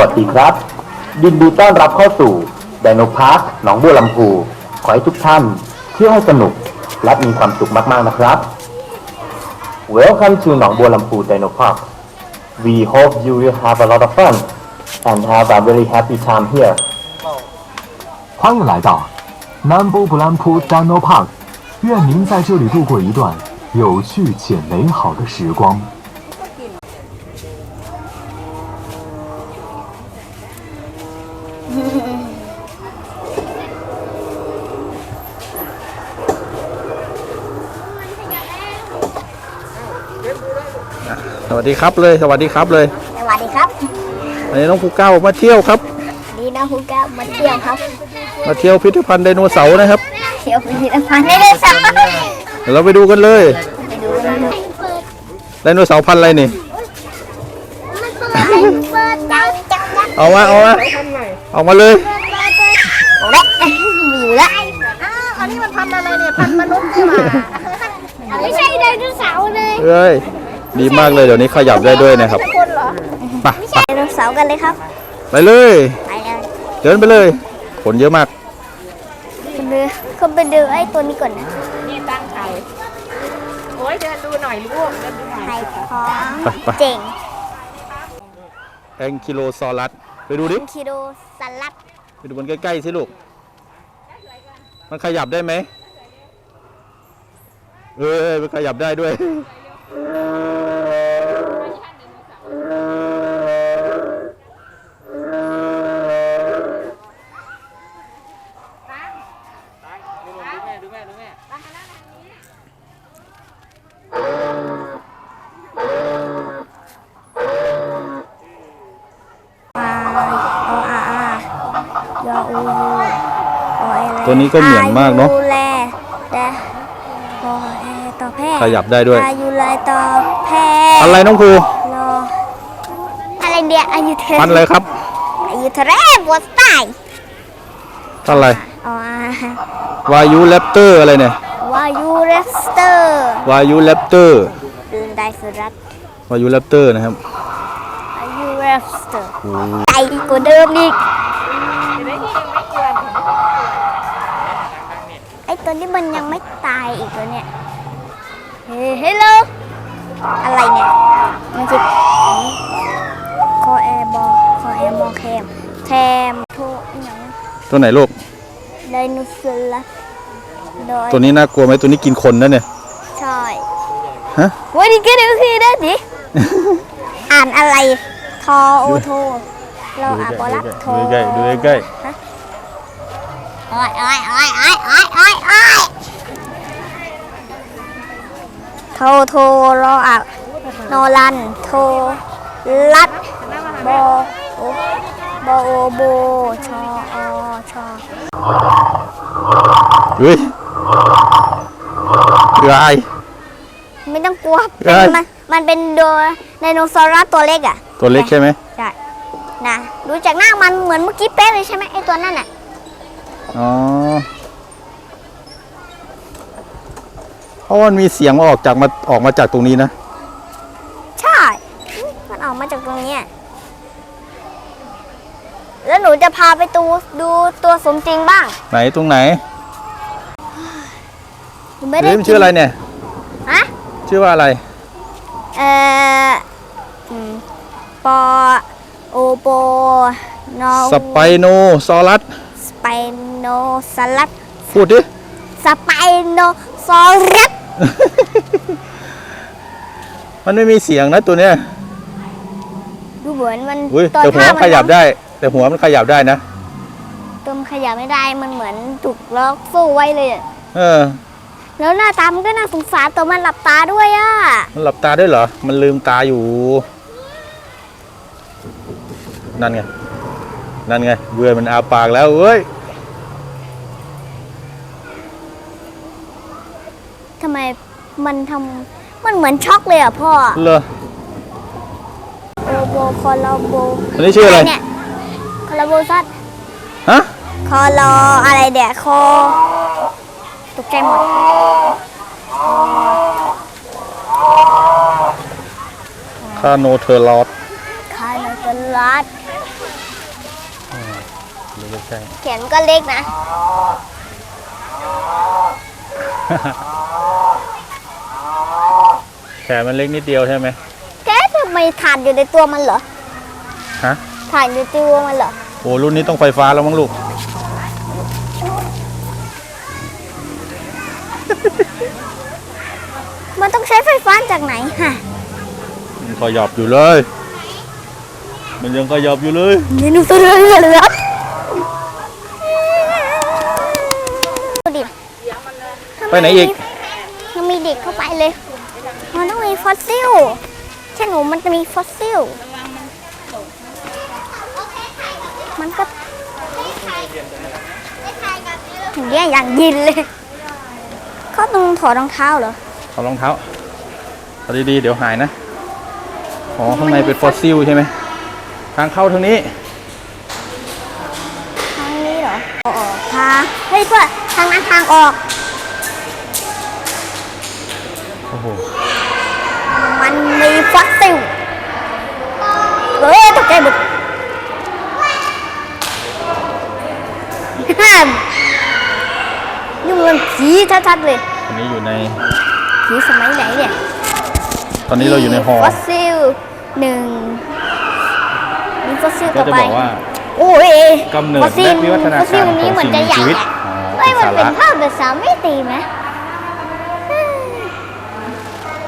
วัสดีครับ ยินดีต้อนรับเข้าสู่ไดโนพาร์คหนองบัวลำพู ขอให้ทุกท่านเที่ยวให้สนุก และมีความสุขมาก ๆ นะครับ Welcome to หนองบัวลำพู Dino Park We hope you will have a lot of fun and have a very happy time here 欢迎来到南波布兰普 Dino Park，愿您在这里度过一段有趣且美好的时光。 ดีครับเลย สวัสดีครับเลย สวัสดีครับวันนี้น้องภูเก้ามาเที่ยวครับดีนะคุณแก้วมาเที่ยวครับมาเที่ยวพิพิธภัณฑ์ไดโนเสาร์นะครับ เที่ยวพิพิธภัณฑ์ไดโนเสาร์เดี๋ยวเราไปดูกันเลยไปดูกันเลยไดโนเสาร์พันธุ์อะไรนี่ เปิดจังจังจังเอามาเอามาเอามาเลยเละมีอยู่แล้วอันนี้มันพันธุ์อะไรเนี่ย พันธุ์มนุษย์ใช่ไหมไม่ใช่ไดโนเสาร์เลยเอ้ย ดีมากเลยเดี๋ยวนี้ขยับได้ด้วยนะครับคนเหรอไปไม่ใช่ไดโนเสาร์กันเลยครับไปเลย ไปเลยเดินไปเลยขนเยอะมากไปดูเขาไปดูไอ้ตัวนี้ก่อนนะนี่ตั้งไข่โอ้ยเดินดูหน่อยลูกเดินดูหน่อยไข่ของไปไปเจ๋งแองคิโลซอรัสไปดูดิคิโดสลัดไปดูมันใกล้ๆสิลูกมันขยับได้ไหมเออมันขยับได้ด้วย โออาอายออูยูโอเอเล ตัวนี้ก็เหมือนมากเนอะอายุแลแต่โอเอต่อแพร่ขยับได้ด้วย อายุแลต่อแพร่อะไรน้องครูรออะไรเดียอายุเทพันธุ์อะไรครับอายุเทเรบวสไตล์พันธุ์อะไรอ๋ออ่าวายุแรปเตอร์อะไรเนี่ยวายุเรสเตอร์วายุแรปเตอร์ลืมไดสุรัตวายุแรปเตอร์นะครับอายุเรสเตอร์ใจกว่าเดิมอีกไอ ตัวนี้มันยังไม่ตายอีกตัวเนี่ยเฮ้เฮลโลอะไรเนี่ยมันจะคอแอร์บอคอแอร์มอแคมแคมโทอหย่างตัวไหนลูกไดโนเสาร์โดยตัวนี้น่ากลัวไหมตัวนี้กินคนนะเนี่ยใช่ฮะวันนี้ก็ดูคือได้ดิอ่านอะไรทอโอโทเราอ่านบอลับโทดูใกล้ดูใกล้ โอ้ยโอ้ยโอ้ยโอ้ยโอ้ยโอ้ยโอ้ยโทโทรออะโนรันโทลัดโบโอบโอโบชออชอเฮ้ยเกือไอไม่ต้องกลัวมันมันเป็นโดไดโนเสาร์ตัวเล็กอะ ตัวเล็กใช่ไหมใช่นะดูจากหน้ามันเหมือนเมื่อกี้เป๊ะเลยใช่ไหมไอตัวนั่นน่ะ อ๋อเพราะว่ามันมีเสียงออกจากมาออกมาจากตรงนี้นะ ใช่ มันออกมาจากตรงเนี้ยแล้วหนูจะพาไปดูดูตัวสมจริงบ้าง ไหนตรงไหนหนูไม่ได้เฮ้ยมันชื่ออะไรเนี่ยฮะชื่อว่าอะไร เอ่ออืมปอโอโปนอสไปโนซอรัส สไปโนสลัดพูดดิสไปโนซอรัสมันไม่มีเสียงนะตัวเนี้ยดูเหมือนมันอุ้ยตอนแต่หัวท่ามันขยับได้ แต่หัวมันขยับได้นะตัวมันขยับไม่ได้มันเหมือนถูกล็อกสู้ไว้เลยอะเออ แล้วหน้าตามันก็น่าสงสารตัวมันหลับตาด้วยอะมันหลับตาด้วยเหรอ มันลืมตาอยู่ นั่นไง นั่นไงเบื่อมันอาปากแล้วเว้ย ทำ ไมมันทำมันเหมือนช็อกเลยอะพ่อเหรอโอโบคอลาโบอันนี้ชื่ออะไรเนี่ยคอลาโบซัดฮะคอลออะไรเดี๋ยวคอตกใจหมดคาโนเทอร์ลอสคาโนตลัดลูกใช่แขนก็เล็กนะ แขนมันเล็กนิดเดียวใช่ไหมแกทำไมถ่านอยู่ในตัวมันเหรอฮะถ่านอยู่ในตัวมันเหรอโอ้รุ่นนี้ต้องไฟฟ้าแล้วมั้งลูก มันต้องใช้ไฟฟ้าจากไหนฮะมันขยับอยู่เลย มันยังขยับอยู่เลยเมนูตัวเรือเลยครับดูดิไปไหนอีก ยังมีเด็กเข้าไปเลยมันต้องมี ฟอสซิลใช่หนูมันจะมีฟอสซิล มันก็อย่างเงี้ยอย่างยินเลย เขาต้องถอดรองเท้าเหรอเอารองเท้าเอาดีๆ เดี๋ยวหายนะ อ๋อ ข้างในเป็นฟอสซิลใช่ไหม ทางเข้าทางนี้ ทางนี้เหรอออกทางเฮ้ยเพื่อนทางนั้นทางออก โอ้โหมันมี ฟอสซิลเฮ้ยตกใจหมดห้ามนี่มันผีชัดๆเลยอันนี้อยู่ใน ผีสมัยไหนเนี่ยตอนนี้เราอยู่ในหอฟอสซิลหนึ่งมีฟอสซิลก็ต่อจะไปบอกว่า โอ้ยกำเนิดฟอสซิลและวิวัฒนาฟอสซิการลขนี้องเหมือนสิ่งจะมีใหญ่ชีวิตอะอ๋อเฮ้ยเป็มันนสาเป็นระ ภาพแบบสามมิติไหม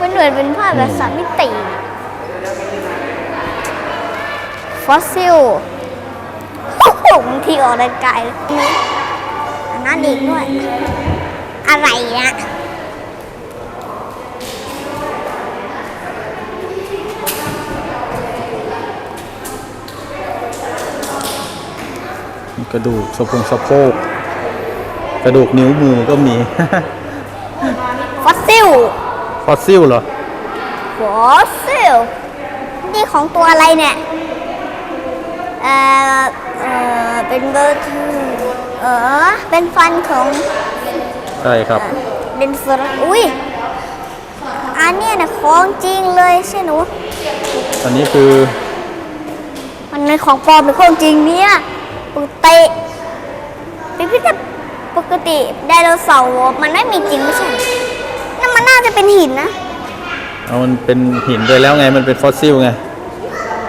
มันเหมือนเป็นภาพแบบสามมิติ ฟอสซิลโอ้โหบางทีออกกำลังกายเลยอันนั้นอีกด้วย อะไรนะมีกระดูกสะโพงสะโพกกระดูกนิ้วมือก็มี ฟอสซิล ฟอสซิลเหรอ ฟอสซิลนี่ของตัวอะไรเนี่ย เอ่อ เอ่อ เป็นเบอร์ทูเออ เป็นฟันของใช่ครับเป็นฟันอุ้ย อันเนี้ยนะของจริงเลยใช่หนู อันนี้คือ มันเป็นของปลอมหรือของจริงเนี่ยปกติพิพิธปกติไดโนเสาร์มันไม่มีจริงไม่ใช่เหรอ นั่นมันน่าจะเป็นหินนะเอามันเป็นหินไปแล้วไงมันเป็นฟอสซิลไง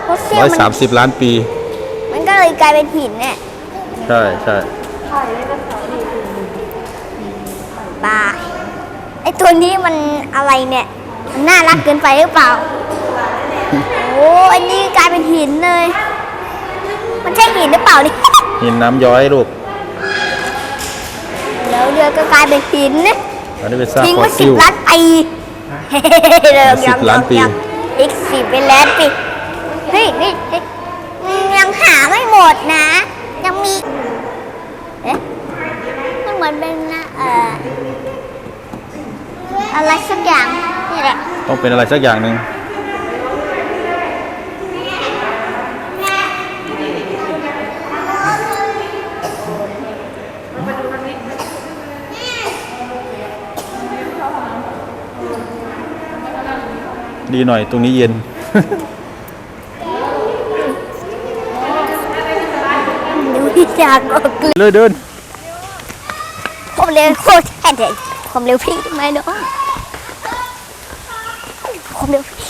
ฟอสซิลร้อยมันสามสิบล้านปี มันก็เลยกลายเป็นหินเนี่ยใช่ใช่บายไอตัวนี้มันอะไรเนี่ยมันน่ารักเกินไปหรือเปล่าโอ้อันนี้กลายเป็นหินเลย มันใช่หินหรือเปล่านี่หินน้ำย้อยลูกแล้วเรือก็กลายเป็นหินนะ อันนี้เป็นซากทิ้งฟอไว้สสิซิบลล้านปีเริ่มสิบล้านปี อีกสิบเป็นล้านปีเฮ้ยนี่นี่ยังหาไม่หมดนะ ยังมีเอ๊ะมันเหมือนเป็นนะเอ่ออะไรสักอย่างนี่แหละต้องเป็นอะไรสักอย่างหนึ่ง ดีหน่อยตรงนี้เย็น ดูที่จากออกเลยเลยเดินผมเร็วโคตรแท้เลยผมเร็วพี่ไหมเนาะผมเร็วพี่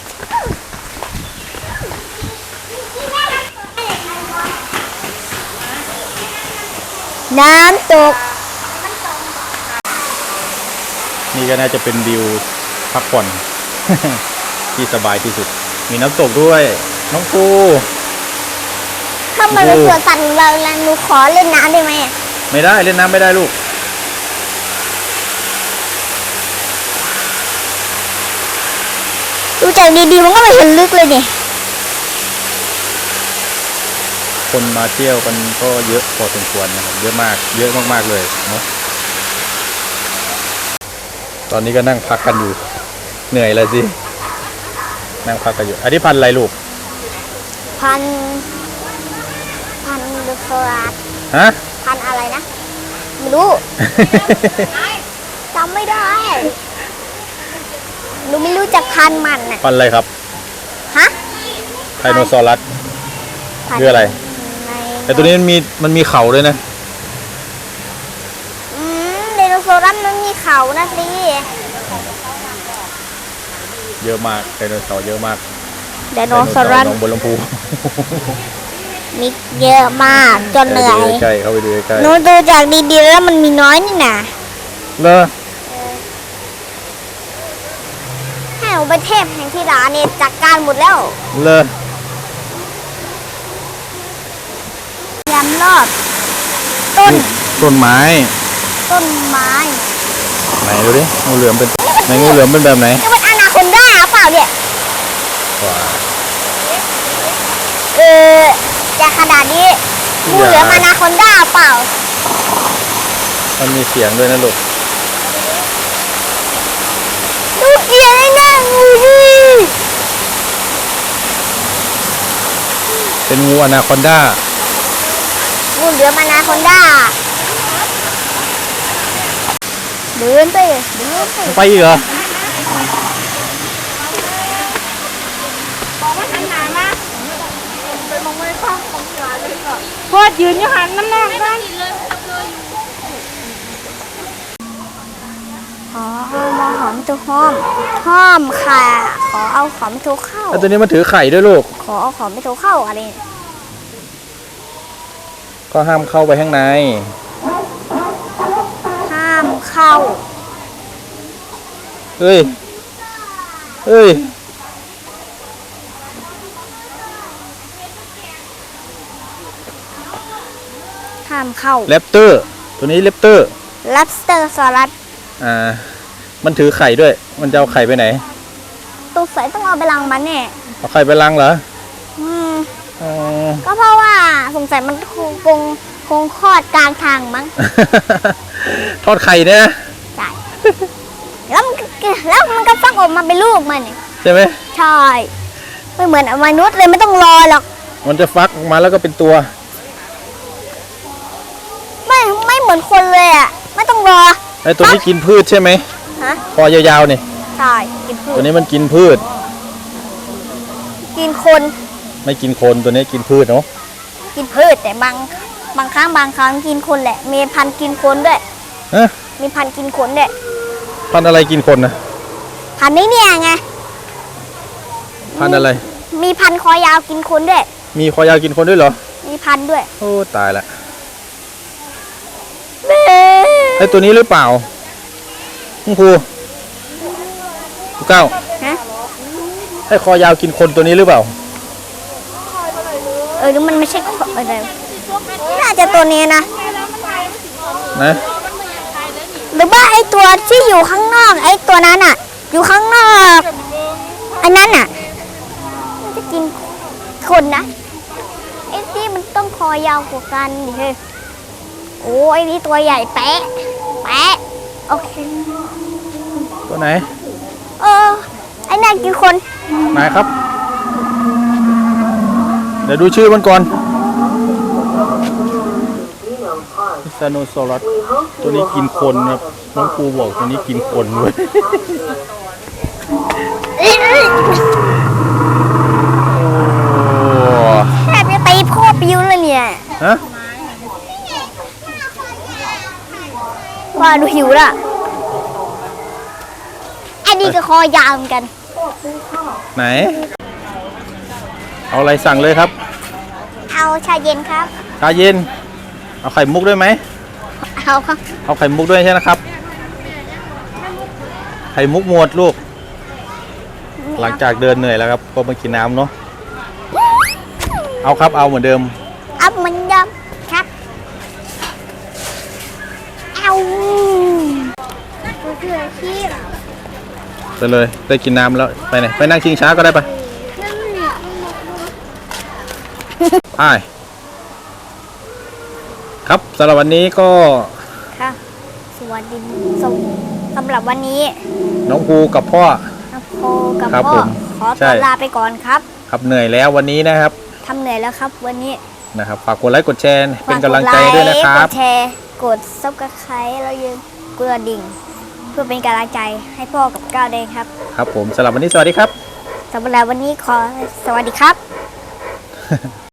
น้ำตก นี่ก็น่าจะเป็นวิวพักผ่อน ที่สบายที่สุด มีน้ำตกด้วย น้องปูถ้ามันเป็นสวนสัตว์ของเราแล้วหนูขอเล่นน้ำได้ไหมอะไม่ได้เล่นน้ำไม่ได้ลูก ดูจากดีๆมันก็ไม่เห็นลึกเลยนี่คนมาเที่ยวกันก็เยอะพอสมควรนะครับเยอะมากเยอะมากๆเลยเนาะตอนนี้ก็นั่งพักกันอยู่ เหนื่อยเลยสิ นั่งพักกันอยู่อันนี้พันธุ์อะไรลูก พันพันดูโซราสฮะ พันอะไรนะ ไม่รู้ จำไม่ได้หนูไม่รู้จักพันธุ์มันน่ะ พันธุ์อะไรครับ ฮะไทโนซอรัสคืออะไรไดโนแต่ตัวนี้มันมีมันมีเข่าด้วยนะ อืมไดโนเสาร์รัสมันมีเขานะสิ เยอะมากไดโนเสาร์เยอะมากไดโนเสาร์รัสหนองบัวลำพูมีเยอะมากจนเหนื่อยใกล้ๆเข้าไปดูใกล้หนูดูจากดีๆแล้วมันมีน้อยนี่นะๆเลอให้หนูไปเทพแห่งที่ร้านเนี่ยจัดการหมดแล้วเลอยำรอดต้น ต้นไม้ ต้นไม้ ไหนดูดิงูเหลือมเป็นไหนงูเหลือมเป็นแบบไหน เปล่าเนี่ยว้าเออจะขนาดนี้งูเหลือมอนาคอนด้าเปล่า มันมีเสียงด้วยนะลูกดูเกียร์เลยนะงูดิเป็นงูอนาคอนด้างูเหลือมอนาคอนด้าเดินไปเดินไป ไปอีกเหรอ บอกว่าหันหนามาไปมองไม่ฟังของหลานเลย ก็พอดยืนอยู่หันน้ำหนักได้ขอเอามาหอมตัวหอมหอมค่ะ ขอเอาหอมตัวเข้า แล้วตัวนี้มันถือไข่ด้วยลูก ขอเอาหอมตัวเข้าอะไรเนี่ยก็ห้ามเข้าไปข้างใน ห้ามเข้า เฮ้ย เฮ้ย ห้ามเข้าแรปเตอร์ ตัวนี้แรปเตอร์ ลับสเตอร์สลัดอ่า มันถือไข่ด้วย มันจะเอาไข่ไปไหน ตัวใส่ต้องเอาไปลังมันเนี่ยเอาไข่ไปลังเหรออืม อ๋อ ก็เพราะว่าสงสัยมันคงคงคงคลอดกลางทางมั้ง ทอดไข่เนี่ยนะใช่แล้วมันก็แล้วมันก็ฟักออกมาเป็นลูกมันเนี่ยใช่ไหม ใช่ ไม่เหมือนมนุษย์เลยไม่ต้องรอหรอก มันจะฟักออกมาแล้วก็เป็นตัว ไม่ไม่ เหมือนคนเลยอะ ไม่ต้องรอ ไอ้ตัวนี้กินพืชใช่ไหมฮะคอยาวๆนี่ ใช่กินพืตัวชนี้มันกินพืช กินคนไม่กินคนตัวนี้กินพืชเนาะ กินพืชแต่บางบางครั้งบางครั้งกินคนแหละ มีพันธุ์กินคนด้วยฮะ มีพันธุ์กินคนด้วยพันธุ์อะไรกินคนนะพันธุ์นี้เนี่ยไงพันธุ์อะไร มีพันธุ์คอยาวกินคนด้วย มีคอยาวกินคนด้วยเหรอ มีพันธุ์ด้วย โอ้ตายละ เบ้ ไอ้ตัวนี้หรือเปล่าคุณครูครูเก้าฮะไอ้คอยาวกินคนตัวนี้หรือเปล่า เออหรือมันไม่ใช่คนอะไรน่าจะตัวนี้นะ นะหรือว่าไอตัวที่อยู่ข้างนอก ไอตัวนั้นอะ อยู่ข้างนอก อันนั้นอะมันจะกินคนนะไอที่มันต้องคอยาวกว่ากันดิเฮ้ย โอ้ไอนี่ตัวใหญ่แปะแปะโอเคตัวไหน เออไอนั่นกินคนไหนครับ เดี๋ยวดูชื่อมันก่อนซานโนซอรัสตัวนี้กินคนครับ น้องครูบอกตัวนี้กินคนเว้ยโอ้แทบจะตีพ่อปิวเลยเนี่ย ฮะ ว่าดูหิวละไอ้นี่ก็คอยาวเหมือนกัน ไหน เอาอะไรสั่งเลยครับ เอาชาเย็นครับ ชาเย็น เอาไข่มุกด้วยไหม เอาครับ เอาไข่มุกด้วยใช่ไหมครับ ไข่มุกหมดลูก หลังจากเดินเหนื่อยแล้วครับ ก็มากินน้ำเนาะ เอาครับ เอาเหมือนเดิมเอาเหมันเดิมครับ เอา เกลือชีสไปเลยได้กินน้ำแล้วไปไหนไปนั่งชิงช้าก็ได้ไปไปครับสำหรับวันนี้ก็ค่ะ สวัสดีสวสำหรับวันนี้น้องภูกับพ่อน้องโพกับครับพ่อผมขอใช่ ตัวลาไปก่อนครับครับเหนื่อยแล้ววันนี้นะครับทำเหนื่อยแล้วครับ วันนี้นะครับฝากกดไลค์กดแชร์เป็นฝากกำลังใจด้วยนะครับกดไลกดแชร์ กดซับสไครต์แล้วอยืมกระดิ่งเพื่อเป็นกำลังใจให้พ่อกับก้าวเดงครับ ครับผมสำหรับวันนี้สวัสดีครับสำหรับวันนี้ขอสวัสดีครับ